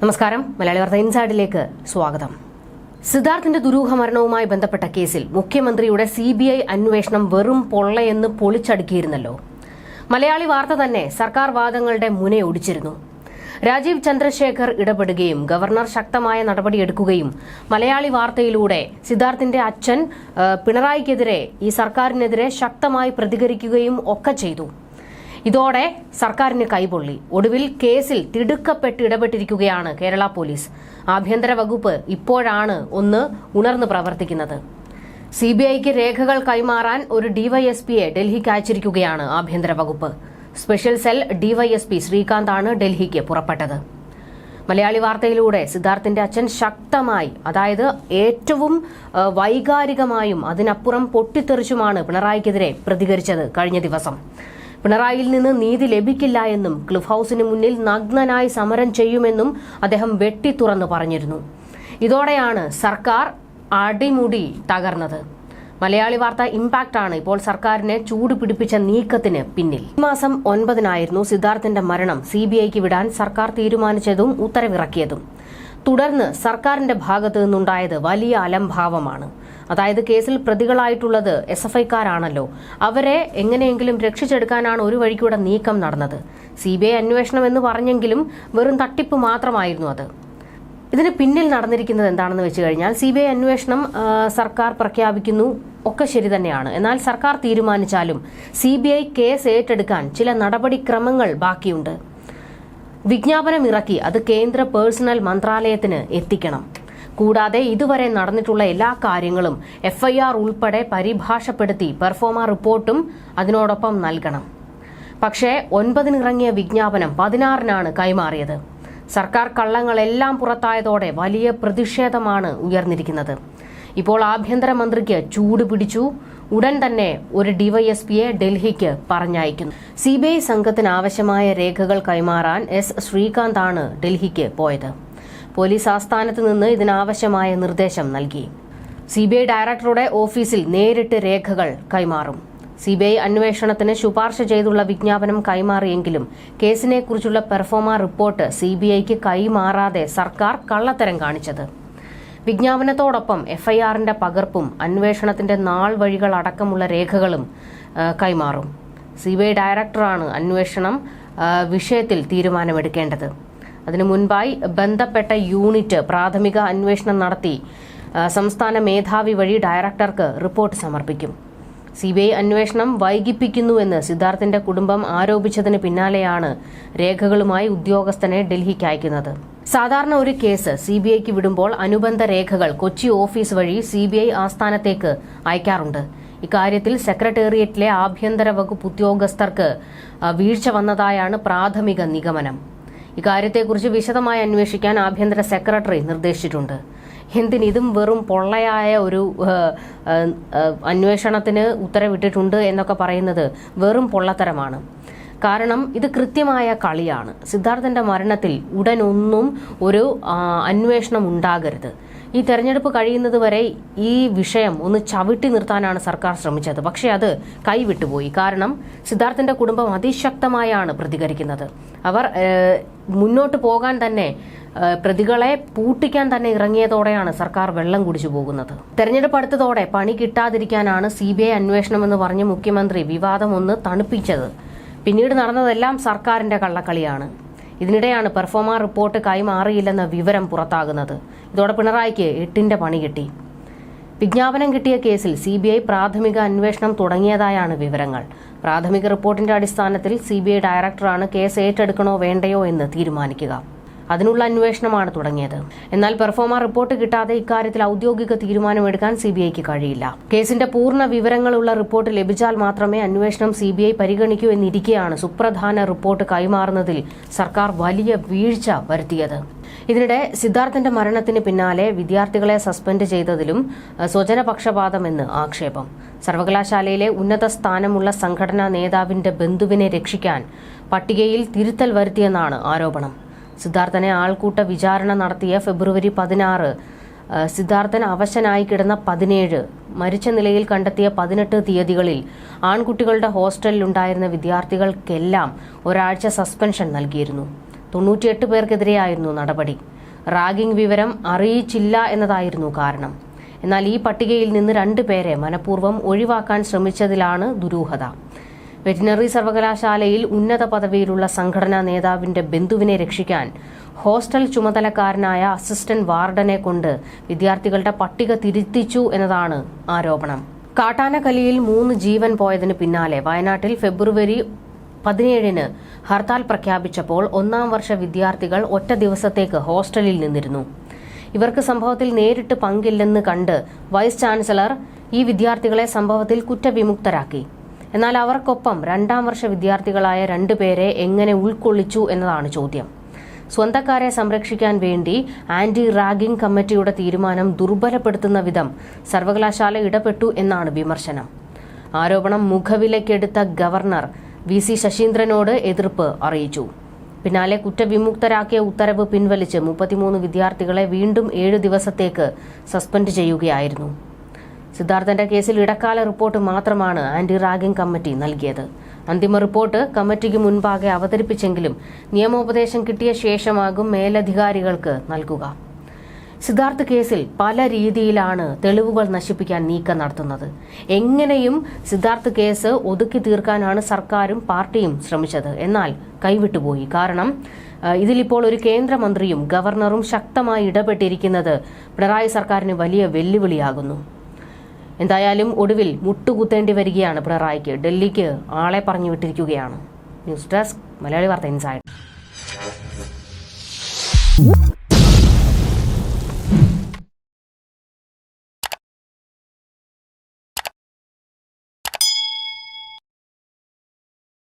നമസ്കാരം. മലയാളി വാർത്ത ഇൻസൈഡിലേക്ക് സ്വാഗതം. സിദ്ധാർത്ഥിന്റെ ദുരൂഹ മരണവുമായി ബന്ധപ്പെട്ട കേസിൽ മുഖ്യമന്ത്രിയുടെ സി ബി ഐ അന്വേഷണം വെറും പൊള്ളയെന്ന് പൊളിച്ചടുക്കിയിരുന്നല്ലോ. മലയാളി വാർത്ത തന്നെ സർക്കാർ വാദങ്ങളുടെ മുനയൊടിച്ചിരുന്നു രാജീവ് ചന്ദ്രശേഖർ ഇടപെടുകയും ഗവർണർ ശക്തമായ നടപടിയെടുക്കുകയും മലയാളി വാർത്തയിലൂടെ സിദ്ധാർത്ഥിന്റെ അച്ഛൻ പിണറായിക്കെതിരെ ഈ സർക്കാരിനെതിരെ ശക്തമായി പ്രതികരിക്കുകയും ഒക്കെ ചെയ്തു. ഇതോടെ സർക്കാരിന് കൈപൊള്ളി. ഒടുവിൽ കേസിൽ തിടുക്കപ്പെട്ട് ഇടപെട്ടിരിക്കുകയാണ് കേരള പോലീസ്. ആഭ്യന്തര വകുപ്പ് ഇപ്പോഴാണ് ഒന്ന് ഉണർന്നു പ്രവർത്തിക്കുന്നത്. സി ബി ഐക്ക് രേഖകൾ കൈമാറാൻ ഒരു ഡിവൈഎസ്പിയെ ഡൽഹിക്ക് അയച്ചിരിക്കുകയാണ് ആഭ്യന്തര വകുപ്പ്. സ്പെഷ്യൽ സെൽ ഡിവൈഎസ്പി ശ്രീകാന്താണ് ഡൽഹിക്ക് പുറപ്പെട്ടത്. മലയാളി വാർത്തയിലൂടെ സിദ്ധാർത്ഥിന്റെ അച്ഛൻ ശക്തമായി അതായത് ഏറ്റവും വൈകാരികമായും അതിനപ്പുറം പൊട്ടിത്തെറിച്ചുമാണ് പിണറായിക്കെതിരെ പ്രതികരിച്ചത് കഴിഞ്ഞ ദിവസം. പിണറായിയിൽ നിന്ന് നീതി ലഭിക്കില്ല എന്നും ക്ലിഫ് ഹൌസിന് മുന്നിൽ നഗ്നനായി സമരം ചെയ്യുമെന്നും അദ്ദേഹം വെട്ടി തുറന്നു പറഞ്ഞിരുന്നു. ഇതോടെയാണ് സർക്കാർ അടിമുടി തകർന്നത്. മലയാളി വാർത്ത ഇമ്പാക്ട് ആണ് ഇപ്പോൾ സർക്കാരിനെ ചൂട് പിടിപ്പിച്ച നീക്കത്തിന് പിന്നിൽ. ഈ മാസം ഒൻപതിനായിരുന്നു സിദ്ധാർത്ഥിന്റെ മരണം. സി വിടാൻ സർക്കാർ തീരുമാനിച്ചതും ഉത്തരവിറക്കിയതും. തുടർന്ന് സർക്കാരിന്റെ ഭാഗത്തു നിന്നുണ്ടായത് വലിയ അലംഭാവമാണ്. അതായത് കേസിൽ പ്രതികളായിട്ടുള്ളത് എസ് എഫ് ഐക്കാരാണല്ലോ. അവരെ എങ്ങനെയെങ്കിലും രക്ഷിച്ചെടുക്കാനാണ് ഒരു വഴിക്കൂടെ നീക്കം നടന്നത്. സി ബി ഐ അന്വേഷണം എന്ന് പറഞ്ഞെങ്കിലും വെറും തട്ടിപ്പ് മാത്രമായിരുന്നു അത്. ഇതിന് പിന്നിൽ നടന്നിരിക്കുന്നത് എന്താണെന്ന് വെച്ച് കഴിഞ്ഞാൽ സി ബി ഐ അന്വേഷണം സർക്കാർ പ്രഖ്യാപിക്കുന്നു ഒക്കെ ശരി തന്നെയാണ്. എന്നാൽ സർക്കാർ തീരുമാനിച്ചാലും സി ബി ഐ കേസ് ഏറ്റെടുക്കാൻ ചില നടപടിക്രമങ്ങൾ ബാക്കിയുണ്ട്. വിജ്ഞാപനം ഇറക്കി അത് കേന്ദ്ര പേഴ്സണൽ മന്ത്രാലയത്തിന് എത്തിക്കണം. കൂടാതെ ഇതുവരെ നടന്നിട്ടുള്ള എല്ലാ കാര്യങ്ങളും എഫ്ഐആർ ഉൾപ്പെടെ പരിഭാഷപ്പെടുത്തി പെർഫോമ റിപ്പോർട്ടും അതിനോടൊപ്പം നൽകണം. പക്ഷേ ഒൻപതിനിറങ്ങിയ വിജ്ഞാപനം പതിനാറിനാണ് കൈമാറിയത്. സർക്കാർ കള്ളങ്ങളെല്ലാം പുറത്തായതോടെ വലിയ പ്രതിഷേധമാണ് ഉയർന്നിരിക്കുന്നത്. ഇപ്പോൾ ആഭ്യന്തരമന്ത്രിക്ക് ചൂട് പിടിച്ചു. ഉടൻ തന്നെ ഒരു ഡിവൈഎസ്പിയെ ഡൽഹിക്ക് പറഞ്ഞയക്കുന്നു. സി ബി ഐ സംഘത്തിന് ആവശ്യമായ രേഖകൾ കൈമാറാൻ എസ് ശ്രീകാന്താണ് ഡൽഹിക്ക് പോയത്. പോലീസ് ആസ്ഥാനത്ത് നിന്ന് ഇതിനാവശ്യമായ നിർദ്ദേശം നൽകി. സി ബി ഐ ഡയറക്ടറുടെ ഓഫീസിൽ നേരിട്ട് രേഖകൾ കൈമാറും. സി ബി ഐ അന്വേഷണത്തിന് ശുപാർശ ചെയ്തുള്ള വിജ്ഞാപനം കൈമാറിയെങ്കിലും കേസിനെക്കുറിച്ചുള്ള പെർഫോമ റിപ്പോർട്ട് സി ബി ഐക്ക് കൈമാറാതെ സർക്കാർ കള്ളത്തരം കാണിച്ചത്. വിജ്ഞാപനത്തോടൊപ്പം എഫ്ഐആറിന്റെ പകർപ്പും അന്വേഷണത്തിന്റെ നാൾ വഴികൾ അടക്കമുള്ള രേഖകളും കൈമാറും. സി ബി ഐ ഡയറക്ടറാണ് അന്വേഷണം വിഷയത്തിൽ തീരുമാനമെടുക്കേണ്ടത്. അതിനു മുൻപായി ബന്ധപ്പെട്ട യൂണിറ്റ് പ്രാഥമിക അന്വേഷണം നടത്തി സംസ്ഥാന മേധാവി വഴി ഡയറക്ടർക്ക് റിപ്പോർട്ട് സമർപ്പിക്കും. സി ബി ഐ അന്വേഷണം വൈകിപ്പിക്കുന്നുവെന്ന് സിദ്ധാർത്ഥിന്റെ കുടുംബം ആരോപിച്ചതിന് പിന്നാലെയാണ് രേഖകളുമായി ഉദ്യോഗസ്ഥനെ ഡൽഹിക്ക് അയക്കുന്നത്. സാധാരണ ഒരു കേസ് സി ബി ഐക്ക് വിടുമ്പോൾ അനുബന്ധ രേഖകൾ കൊച്ചി ഓഫീസ് വഴി സി ബി ഐ ആസ്ഥാനത്തേക്ക് അയക്കാറുണ്ട്. ഇക്കാര്യത്തിൽ സെക്രട്ടേറിയറ്റിലെ ആഭ്യന്തര വകുപ്പ് ഉദ്യോഗസ്ഥർക്ക് വീഴ്ച വന്നതായാണ് പ്രാഥമിക നിഗമനം. ഇക്കാര്യത്തെക്കുറിച്ച് വിശദമായി അന്വേഷിക്കാൻ ആഭ്യന്തര സെക്രട്ടറി നിർദ്ദേശിച്ചിട്ടുണ്ട്. എന്തിന് ഇതും വെറും പൊള്ളയായ ഒരു അന്വേഷണത്തിന് ഉത്തരവിട്ടിട്ടുണ്ട് എന്നൊക്കെ പറയുന്നത് വെറും പൊള്ളത്തരമാണ്. കാരണം ഇത് കൃത്യമായ കളിയാണ്. സിദ്ധാർത്ഥന്റെ മരണത്തിൽ ഉടനൊന്നും ഒരു അന്വേഷണം ഉണ്ടാകരുത്. ഈ തെരഞ്ഞെടുപ്പ് കഴിയുന്നത് വരെ ഈ വിഷയം ഒന്ന് ചവിട്ടി നിർത്താനാണ് സർക്കാർ ശ്രമിച്ചത്. പക്ഷേ അത് കൈവിട്ടുപോയി. കാരണം സിദ്ധാർത്ഥിന്റെ കുടുംബം അതിശക്തമായാണ് പ്രതികരിക്കുന്നത്. അവർ മുന്നോട്ട് പോകാൻ തന്നെ പ്രതികളെ പൂട്ടിക്കാൻ തന്നെ ഇറങ്ങിയതോടെയാണ് സർക്കാർ വെള്ളം കുടിച്ചു പോകുന്നത്. തെരഞ്ഞെടുപ്പ് അടുത്തതോടെ പണി കിട്ടാതിരിക്കാനാണ് സി ബി ഐ അന്വേഷണം എന്ന് പറഞ്ഞ് മുഖ്യമന്ത്രി വിവാദം ഒന്ന് തണുപ്പിച്ചത്. പിന്നീട് നടന്നതെല്ലാം സർക്കാരിന്റെ കള്ളക്കളിയാണ്. ഇതിനിടെയാണ് പെർഫോമ റിപ്പോർട്ട് കൈമാറിയില്ലെന്ന വിവരം പുറത്താകുന്നത്. ഇതോടെ പിണറായിക്ക് എട്ടിന്റെ പണി കിട്ടി. വിജ്ഞാപനം കിട്ടിയ കേസിൽ സി ബി ഐ പ്രാഥമിക അന്വേഷണം തുടങ്ങിയതായാണ് വിവരങ്ങൾ. പ്രാഥമിക റിപ്പോർട്ടിന്റെ അടിസ്ഥാനത്തിൽ സി ബി ഐ ഡയറക്ടറാണ് കേസ് ഏറ്റെടുക്കണോ വേണ്ടയോ എന്ന് തീരുമാനിക്കുക. അതിനുള്ള അന്വേഷണമാണ് തുടങ്ങിയത്. എന്നാൽ പെർഫോമ റിപ്പോർട്ട് കിട്ടാതെ ഇക്കാര്യത്തിൽ ഔദ്യോഗിക തീരുമാനമെടുക്കാൻ സി ബി ഐക്ക് കഴിയില്ല. കേസിന്റെ പൂർണ വിവരങ്ങളുള്ള റിപ്പോർട്ട് ലഭിച്ചാൽ മാത്രമേ അന്വേഷണം സി ബി ഐ പരിഗണിക്കൂ എന്നിരിക്കെയാണ് സുപ്രധാന റിപ്പോർട്ട് കൈമാറുന്നതിൽ സർക്കാർ വലിയ വീഴ്ച വരുത്തിയത്. ഇതിനിടെ സിദ്ധാർത്ഥന്റെ മരണത്തിന് പിന്നാലെ വിദ്യാർത്ഥികളെ സസ്പെൻഡ് ചെയ്തതിലും സ്വജനപക്ഷപാതമെന്ന് ആക്ഷേപം. സർവകലാശാലയിലെ ഉന്നത സ്ഥാനമുള്ള സംഘടനാ നേതാവിന്റെ ബന്ധുവിനെ രക്ഷിക്കാൻ പട്ടികയിൽ തിരുത്തൽ വരുത്തിയെന്നാണ് ആരോപണം. സിദ്ധാർത്ഥനെ ആൾക്കൂട്ട വിചാരണ നടത്തിയ ഫെബ്രുവരി പതിനാറ്. സിദ്ധാർത്ഥൻ അവശനായി കിടന്ന പതിനേഴ്. മരിച്ച നിലയിൽ കണ്ടെത്തിയ പതിനെട്ട് തീയതികളിൽ ആൺകുട്ടികളുടെ ഹോസ്റ്റലിലുണ്ടായിരുന്ന വിദ്യാർത്ഥികൾക്കെല്ലാം ഒരാഴ്ച സസ്പെൻഷൻ നൽകിയിരുന്നു. തൊണ്ണൂറ്റിയെട്ട് പേർക്കെതിരെയായിരുന്നു നടപടി. റാഗിംഗ് വിവരം അറിയിച്ചില്ല എന്നതായിരുന്നു കാരണം. എന്നാൽ ഈ പട്ടികയിൽ നിന്ന് രണ്ടുപേരെ മനഃപൂർവം ഒഴിവാക്കാൻ ശ്രമിച്ചതിലാണ് ദുരൂഹത. വെറ്റിനറി സർവകലാശാലയിൽ ഉന്നത പദവിയിലുള്ള സംഘടനാ നേതാവിന്റെ ബന്ധുവിനെ രക്ഷിക്കാൻ ഹോസ്റ്റൽ ചുമതലക്കാരനായ അസിസ്റ്റന്റ് വാർഡനെ കൊണ്ട് വിദ്യാർത്ഥികളുടെ പട്ടിക തിരുത്തിച്ചു എന്നതാണ് ആരോപണം. കാട്ടാനക്കലിയിൽ മൂന്ന് ജീവൻ പോയതിന് പിന്നാലെ വയനാട്ടിൽ ഫെബ്രുവരി പതിനേഴിന് ഹർത്താൽ പ്രഖ്യാപിച്ചപ്പോൾ ഒന്നാം വർഷ വിദ്യാർത്ഥികൾ ഒറ്റ ദിവസത്തേക്ക് ഹോസ്റ്റലിൽ നിന്നിരുന്നു. ഇവർക്ക് സംഭവത്തിൽ നേരിട്ട് പങ്കില്ലെന്ന് കണ്ട് വൈസ് ചാൻസലർ ഈ വിദ്യാർത്ഥികളെ സംഭവത്തിൽ കുറ്റവിമുക്തരാക്കി. എന്നാൽ അവർക്കൊപ്പം രണ്ടാം വർഷ വിദ്യാർത്ഥികളായ രണ്ടുപേരെ എങ്ങനെ ഉൾക്കൊള്ളിച്ചു എന്നതാണ് ചോദ്യം. സ്വന്തക്കാരെ സംരക്ഷിക്കാൻ വേണ്ടി ആന്റി റാഗിംഗ് കമ്മിറ്റിയുടെ തീരുമാനം ദുർബലപ്പെടുത്തുന്ന വിധം സർവകലാശാല ഇടപെട്ടു എന്നാണ് വിമർശനം. ആരോപണം മുഖവിലക്കെടുത്ത ഗവർണർ വി സി ശശീന്ദ്രനോട് എതിർപ്പ് അറിയിച്ചു. പിന്നാലെ കുറ്റവിമുക്തരാക്കിയ ഉത്തരവ് പിൻവലിച്ച് മുപ്പത്തിമൂന്ന് വിദ്യാർത്ഥികളെ വീണ്ടും ഏഴു ദിവസത്തേക്ക് സസ്പെൻഡ് ചെയ്യുകയായിരുന്നു. സിദ്ധാർത്ഥന്റെ കേസിൽ ഇടക്കാല റിപ്പോർട്ട് മാത്രമാണ് ആന്റി റാഗിംഗ് കമ്മിറ്റി നൽകിയത്. അന്തിമ റിപ്പോർട്ട് കമ്മിറ്റിക്ക് മുൻപാകെ അവതരിപ്പിച്ചെങ്കിലും നിയമോപദേശം കിട്ടിയ ശേഷമാകും മേലധികാരികൾക്ക് നൽകുക. സിദ്ധാർത്ഥ് കേസിൽ പല രീതിയിലാണ് തെളിവുകൾ നശിപ്പിക്കാൻ നീക്കം നടത്തുന്നത്. എങ്ങനെയും സിദ്ധാർത്ഥ് കേസ് ഒതുക്കി തീർക്കാനാണ് സർക്കാരും പാർട്ടിയും ശ്രമിച്ചത്. എന്നാൽ കൈവിട്ടുപോയി. കാരണം ഇതിലിപ്പോൾ ഒരു കേന്ദ്രമന്ത്രിയും ഗവർണറും ശക്തമായി ഇടപെട്ടിരിക്കുന്നത് പിണറായി സർക്കാരിന് വലിയ വെല്ലുവിളിയാകുന്നു. എന്തായാലും ഒടുവിൽ മുട്ടുകുത്തേണ്ടി വരികയാണ് പിണറായിക്ക്. ഡൽഹിക്ക് ആളെ പറഞ്ഞു വിട്ടിരിക്കുകയാണ്. ന്യൂസ് ഡെസ്ക് മലയാളി വാർത്ത ഇൻസൈഡ്.